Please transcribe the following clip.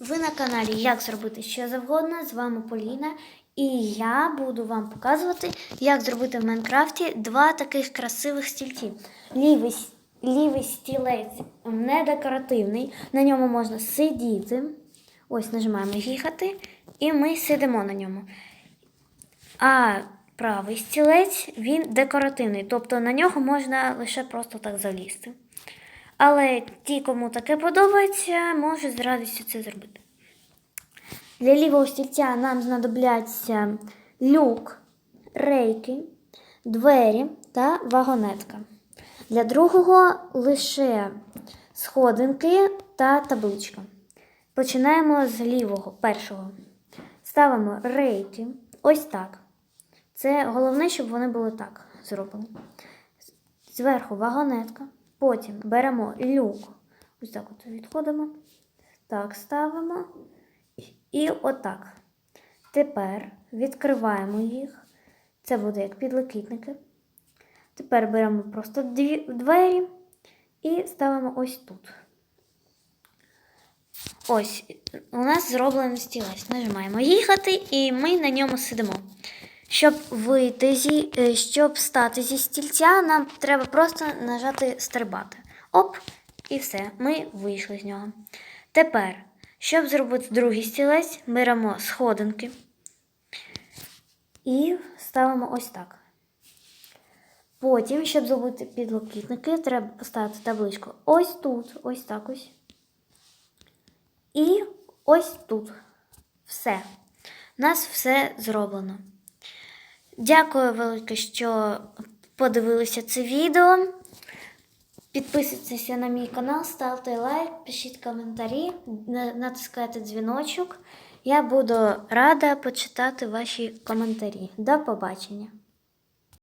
Ви на каналі Як зробити що завгодно. З вами Поліна. І я буду вам показувати, як зробити в Майнкрафті два таких красивих стільці. Лівий, лівий стілець не декоративний, на ньому можна сидіти. Ось нажимаємо їхати, і ми сидимо на ньому. А правий стілець він декоративний, тобто на нього можна лише просто так залізти. Але ті, кому таке подобається, можуть з радістю це зробити. Для лівого стільця нам знадобляться люк, рейки, двері та вагонетка. Для другого лише сходинки та табличка. Починаємо з лівого, першого. Ставимо рейки. Ось так. Це головне, щоб вони були так зроблені. Зверху вагонетка. Потім беремо люк. Ось так от відходимо. Так, ставимо. І отак. Тепер відкриваємо їх. Це буде як підлокітники. Тепер беремо просто двері і ставимо ось тут. Ось, у нас зроблений стілець. Нажимаємо їхати, і ми на ньому сидимо. Щоб вийти зі, е, щоб стати зі стільця, нам треба просто нажати стрибати. Оп, і все, ми вийшли з нього. Тепер, щоб зробити другий стілець, беремо сходинки і ставимо ось так. Потім, щоб зробити підлокітники, треба поставити табличку ось тут, ось так ось. І ось тут. Все. У нас все зроблено. Дякую велике, що подивилися це відео. Підписуйтеся на мій канал, ставте лайк, пишіть коментарі, натискайте дзвіночок. Я буду рада почитати ваші коментарі. До побачення!